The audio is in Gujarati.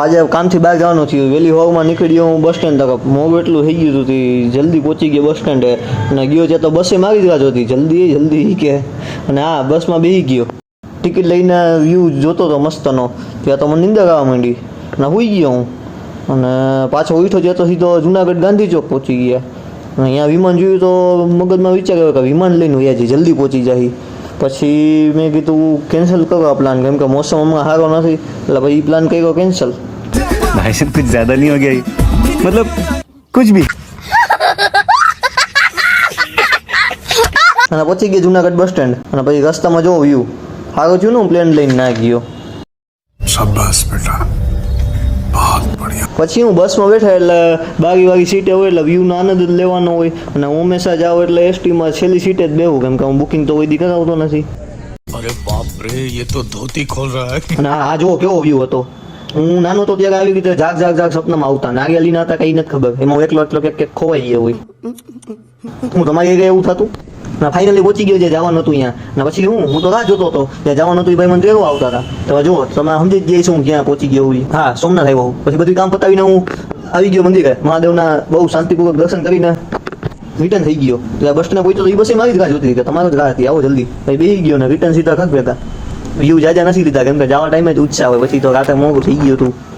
આજે કામથી બહાર જવાનું થયું. વહેલી હોવામાં નીકળી ગયો હું બસ સ્ટેન્ડ તરફ મોડું એટલું થઈ ગયું હતું જલ્દી પહોંચી ગયો બસ સ્ટેન્ડે. અને ગયો ત્યાં તો બસે મારી જ રાહ જોતી. જલ્દી જલ્દી કે. અને હા બસમાં બેસી ગયો. ટિકિટ લઈને વ્યૂ જોતો હતો મસ્તનો. ત્યાં તો મને નિંદર આવવા માંડી. અને હોઈ ગયો હું. અને પાછો ઉઠો જતો સીધો જુનાગઢ ગાંધી ચોક પહોંચી ગયા. અને અહીંયા વિમાન જોયું તો મગજમાં વિચાર આવ્યો કે વિમાન લઈને વયા જઈએ જલ્દી પહોંચી જાય. પછી મેં કીધું કેન્સલ કરો આ પ્લાન કેમ કે મોસમ હમણાં સારો નથી. એટલે પછી પ્લાન કર્યો કેન્સલ भाई साहब कुछ ज्यादा नहीं हो गया ये? मतलब कुछ भी અને પછી ગયા જુનાગઢ બસ સ્ટેન્ડ અને પછી રસ્તામાં જો વ્યૂ સારું થયું ને હું પ્લેન લઈને ના ગયો शाबाश बेटा बहुत बढ़िया પછી હું બસમાં બેઠા એટલે બારી વાળી સીટે હોય એટલે વ્યૂનો આનંદ જ લેવાનો હોય અને હું હંમેશા જાઉં એટલે એસટીમાં છેલ્લી સીટે જ બેહું કેમ કે હું બુકિંગ તો કોઈ દી કરાવતો નથી अरे बाप रे ये तो धोती खोल रहा है અને આ આ જો કેવો વ્યૂ હતો હું નાનો તો ત્યારે આવી રીતે જાગ જાગ જાગ સપનામાં આવતા. નારિયેલી હતા કઈ નથી ખબર. એમાં એકલો એટલો ક્યાંક ખોવાઈ ગયો હોય. હું તમારી એરિયા એવું થતું? ના ફાઇનલી પહોંચી ગયો જે જવાનું હતું અહીંયા. ને, પછી હું? હું તો રાહ જોતો હતો. ત્યાં જવાનું હતું એ ભાઈ મને તેડવા આવતા હતા. તો જુઓ, તમે સમજી જ જઈશું હું ક્યાં પહોંચી ગયો હોય. હા, સોમનાથ આવ્યો. પછી બધું કામ પતાવીને હું આવી ગયો મંદિરે. મહાદેવના બહુ શાંતિપૂર્વક દર્શન કરીને રિટર્ન થઈ ગયો. એટલે બસ સ્ટેન્ડ પહોંચ્યો તો એ બસ મારી જ રાહ જોતી હતી. કે તમારો જ રાહ હતી. આવો જલ્દી. ભાઈ બેસી ગયો ને રિટર્ન સીધા ખક ભેગા. વ્યૂ જાજા નથી લીધા, કેમ કે જવા ટાઈમે જ ઉત્સાહ હોય, પછી તો રાતે મોડું થઈ ગયું હતું.